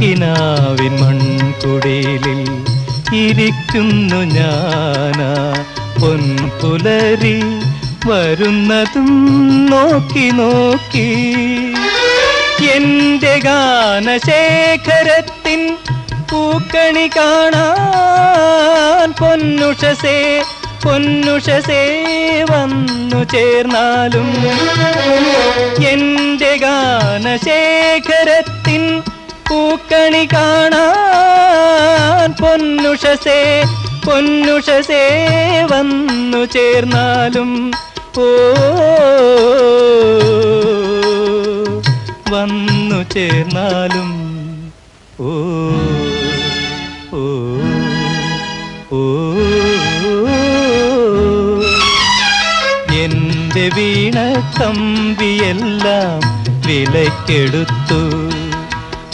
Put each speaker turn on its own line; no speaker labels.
കിനാവിൻ മൺകുടിലിൽ ഇരിക്കുന്നു ഞാനാ പൊൻപുലരി വരുന്നതും നോക്കി നോക്കി. എന്റെ ഗാനശേഖരത്തിൻ പൂക്കണി കാണാൻ പൊന്നുഷസേ പൊന്നുഷസേ വന്നു ചേർന്നാലും. എന്റെ ഗാനശേഖരത്തിൻ പൂക്കണി കാണാൻ പൊന്നുഷസേ പൊന്നുഷസേ വന്നു ചേർന്നാലും ഓ വന്നു ചേർന്നാലും ഓ ഓ വീണ കമ്പിയെല്ലാം വിലക്കെടുത്തു